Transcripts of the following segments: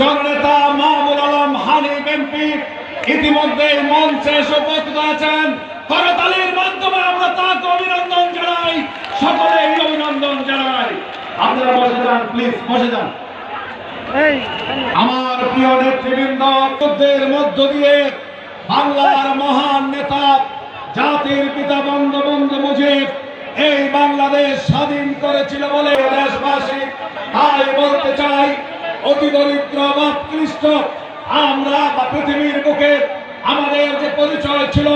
জননেতা মাহমুদ আলম হানিফ এমপি ইতিমধ্যে মঞ্চে এসে উপস্থিত আছেন করতালির মাধ্যমে আমরা তাকে অভিনন্দন জানাই সকলেই অভিনন্দন জানাই। আপনারা বসে যান প্লিজ বসে যান। আমার প্রিয় নেতৃবৃন্দ যুদ্ধের মধ্য দিয়ে বাংলার মহান নেতা জাতির পিতা বঙ্গবন্ধু মুজিব এই বাংলাদেশ স্বাধীন করেছিল বলে দেশবাসী তাই বলতে চাই অতি দরিদ্র বা ক্লিষ্ট আমরা বা পৃথিবীর বুকে আমাদের যে পরিচয় ছিল,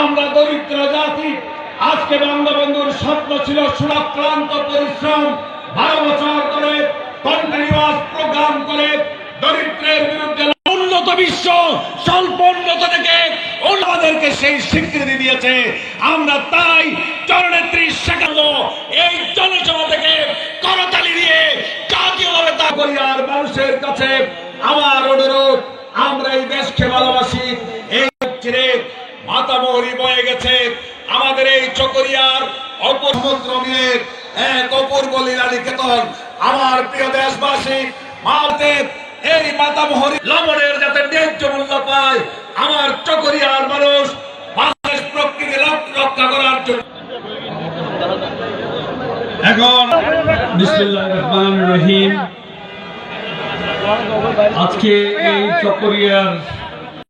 আমরা দরিদ্র জাতি। আজকে বঙ্গবন্ধুর স্বপ্ন ছিল সুরাক্রান্ত পরিশ্রম, বারো বছর ধরে কন্টিনিউয়াস প্রোগ্রাম করে দরিদ্রের বিরুদ্ধে উন্নত বিশ্ব স্বল্প উন্নত থেকে আমাদেরকে সেই স্বীকৃতি দিয়েছে। আমরা তাই জননেত্রী শেখাল এই জনসভা থেকে করতালি মানুষের কাছে আমার অনুরোধ, আমরা এই দেশকে ভালোবাসি, এই বয়ে গেছে। আমাদের এই চকরিয়ার এক অপূর্ব লীলা নিকেতন। আমার প্রিয় দেশবাসী ভারতের এই লবণের যাতে ন্যায্য মূল্য পায়, আমার চকরিয়ার মানুষ বাংলাদেশ প্রকৃতি রক্ষা করার জন্য। এখন বিসমিল্লাহ রহমান রহিম। আজকে এই চকরিয়ার